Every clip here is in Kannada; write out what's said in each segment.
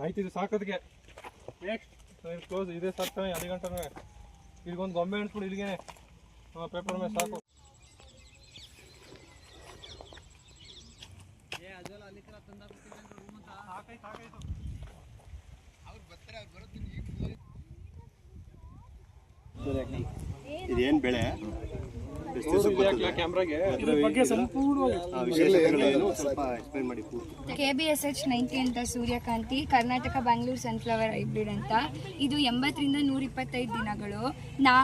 ಆಯ್ತು ಇದು ಸಾಕೋದಕ್ಕೆ ನೆಕ್ಸ್ಟ್ ಕ್ಲೋಸ್ ಇದೇ ಸಾಕ್ತಾನೆ ಅಲ್ಲಿ ಗಂಟೆ ಇಲ್ಲಿಗೊಂದು ಗೊಂಬೆ ಅನ್ಸ್ಬಿಡು ಇಲ್ಲಿಗೆ ಹಾಂ ಪೇಪರ್ ಮೇಲೆ ಸಾಕು. ಇದೇನ್ ಬೆಳೆ? K B S H ninety ಅಂತ ಸೂರ್ಯಕಾಂತಿ ಕರ್ನಾಟಕ ಬ್ಯಾಂಗ್ಳೂರ್ ಸನ್ಫ್ಲವರ್ ಹೈಬ್ರಿಡ್ ಅಂತ. ಇದು ಎಂಬತ್ತರಿಂದ ನೂರ ಇಪ್ಪತ್ತೈದು ದಿನಗಳು. ನಾ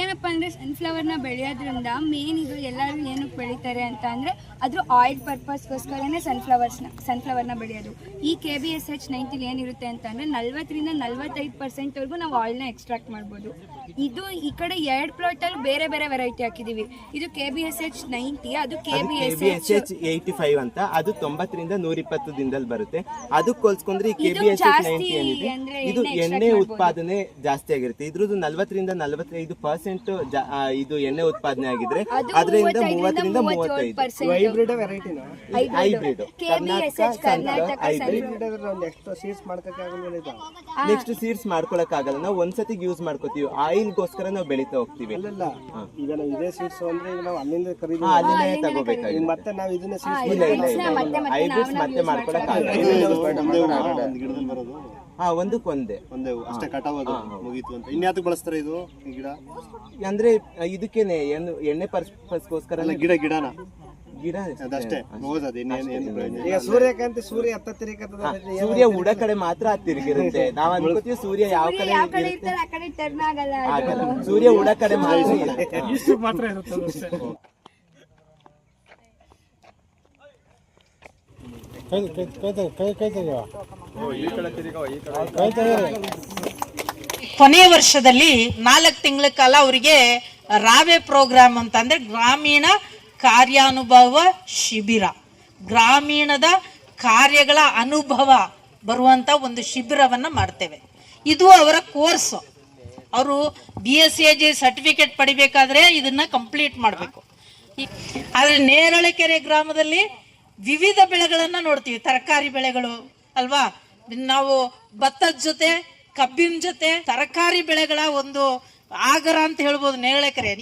ಏನಪ್ಪ ಅಂದರೆ ಸನ್ಫ್ಲವರ್ನ ಬೆಳೆಯೋದ್ರಿಂದ ಮೇನ್ ಇದು ಎಲ್ಲರೂ ಏನಕ್ಕೆ ಬೆಳೀತಾರೆ ಅಂತ ಅಂದರೆ ಅದ್ರ ಆಯಿಲ್ ಪರ್ಪಸ್ಗೋಸ್ಕರನೇ ಸನ್ಫ್ಲವರ್ಸ್ನ ಸನ್ಫ್ಲವರ್ನ ಬೆಳೆಯೋದು. ಈ ಕೆ ಬಿ ಎಸ್ ಎಚ್ ನೈಂಟಿಲಿ ಏನಿರುತ್ತೆ ಅಂತ ಅಂದರೆ ನಲ್ವತ್ತರಿಂದ ನಲ್ವತ್ತೈದು ಪರ್ಸೆಂಟ್ವರೆಗೂ ನಾವು ಆಯಿಲ್ನ ಎಕ್ಸ್ಟ್ರಾಕ್ಟ್ ಮಾಡ್ಬೋದು. ಇದು ಈ ಕಡೆ ಎರಡು ಪ್ಲಾಟಲ್ಲಿ ಬೇರೆ ಬೇರೆ ವೆರೈಟಿ ಹಾಕಿದ್ದೀವಿ ಇದು K B S H ninety ಅದು K B S S H eighty five ಅಂತ. ಅದು ತೊಂಬತ್ತರಿಂದ ನೂರಿಪ್ಪತ್ತು ದಿನದಲ್ಲಿ ಬರುತ್ತೆ. ಅದಕ್ಕೆ ಹೋಲಿಸ್ಕೊಂಡ್ರೆ ಈ ಕೆ ಬಿ ಎಸ್ ಎಚ್ ಜಾಸ್ತಿ ನೈಂಟಿ ಏನಿದೆ ಇದು ಎಣ್ಣೆ ಎಣ್ಣೆ ಉತ್ಪಾದನೆ ಜಾಸ್ತಿ ಆಗಿರುತ್ತೆ. ಇದ್ರದ್ದು ನಲ್ವತ್ತರಿಂದ ನಲ್ವತ್ತೈದು ಪರ್ಸೆಂಟ್ ಇದು ಎಣ್ಣೆ ಉತ್ಪಾದನೆ ಆಗಿದ್ರೆ ಅದು ಅದರಿಂದ ಮೂವತ್ತರಿಂದ ಮೂವತ್ತೈದು. Percent hybrid ವೆರೈಟಿನ hybrid. Karnataka hybrid. Next seeds ಇದು. ನೆಕ್ಸ್ಟ್ ಸೀಡ್ಸ್ ಮಾಡ್ಕೊಳಕ್ ಆಗಲ್ಲ. ನಾವು ಒಂದ್ಸತಿ ಯೂಸ್ ಮಾಡ್ಕೋತೀವಿ. ಆಯಿಲ್ಗೋಸ್ಕರ ನಾವು ಬೆಳೀತಾ ಹೋಗ್ತೀವಿ. ಹೈಬ್ರಿಡ್ ಈಗ ನಾವು ಇದೇ ಸೀಡ್ಸ್ ಅಂದ್ರೆ ಈಗ ನಾವು ಅಲ್ಲಿಂದ ಖರೀದಿ ಅಲ್ಲಿಂದೇ ತಗೋಬೇಕಾಗಿ ಈಗ ಮತ್ತೆ ನಾವು ಇದನ್ನ ಸೀಡ್ಸ್ ಇಲ್ಲ ಇಲ್ಲ ಮತ್ತೆ ಮತ್ತೆ ಹೈಬ್ರಿಡ್ಸ್ ನಾವು ಮತ್ತೆ ಮಾಡ್ಕೊಳಕ್ ಮಾಡ್ಕೊಳಕ್ ಆಗಲ್ಲ. ಹಾ ಒಂದಕ್ಕೊಂದೇ ಒಂದೇ. ಅಷ್ಟೇ ಕಟಾವ್ ಮುಗೀತು ಅಂತ. ಇನ್ಯಾತಕ್ಕೆ ಬಳಸ್ತಾರೆ ಇದು ಈ ಗಿಡ? ಅಂದ್ರೆ ಇದಕ್ಕೇನೆ ಏನು ಎಣ್ಣೆ ಪರ್ಪಸ್ಗೋಸ್ಕರ ಅಲ್ಲ ಗಿಡ ಗಿಡನ? ಗಿಡ. ಅದಷ್ಟೇ. ಅದು ಇನ್ನೇನು ಏನು ಪ್ರಯೋಜನ ಈಗ ಸೂರ್ಯಕಾಂತಿ ಸೂರ್ಯ ತಿರುಗತ್ತದ ಸೂರ್ಯ ಉಡ ಕಡೆ ಮಾತ್ರ ಅದ್ ತಿರುಗಿರುತ್ತೆ. ನಾವ್ ಅನ್ಕೋತೀವಿ ಸೂರ್ಯ ಯಾವ ಕಡೆ ಯಾವ ಕಡೆ ಇರ್ತಾರೆ ಆ ಕಡೆ ಟರ್ನ್ ಆಗಲ್ಲ ಅದು. ಆಗಲ್ಲ. ಸೂರ್ಯ ಉಡ ಕಡೆ ಮಾತ್ರ ಕೈ ಕೈ ಕೈ ಅಷ್ಟೇ ಕೊನೆಯ ವರ್ಷದಲ್ಲಿ ನಾಲ್ಕು ತಿಂಗಳ ಕಾಲ ಅವರಿಗೆ ರಾವೆ ಪ್ರೋಗ್ರಾಮ್ ಅಂತಂದ್ರೆ ಗ್ರಾಮೀಣ ಕಾರ್ಯಾನುಭವ ಶಿಬಿರ. ಗ್ರಾಮೀಣದ ಕಾರ್ಯಗಳ ಅನುಭವ ಬರುವಂತ ಒಂದು ಶಿಬಿರವನ್ನ ಮಾಡ್ತೇವೆ. ಇದು ಅವರ ಕೋರ್ಸ್. ಅವರು B S A G certificate ಪಡಿಬೇಕಾದ್ರೆ ಇದನ್ನ ಕಂಪ್ಲೀಟ್ ಮಾಡಬೇಕು. ಆದ್ರೆ ನೇರಳೆಕೆರೆ ಗ್ರಾಮದಲ್ಲಿ ವಿವಿಧ ಬೆಳೆಗಳನ್ನ ನೋಡ್ತೀವಿ. ತರಕಾರಿ ಬೆಳೆಗಳು ಅಲ್ವಾ? ನಾವು ಭತ್ತದ ಜೊತೆ ಕಬ್ಬಿನ ಜೊತೆ ತರಕಾರಿ ಬೆಳೆಗಳ ಒಂದು ಆಗರ ಅಂತ ಹೇಳ್ಬೋದು ನೇರಳೆಕೆರೆ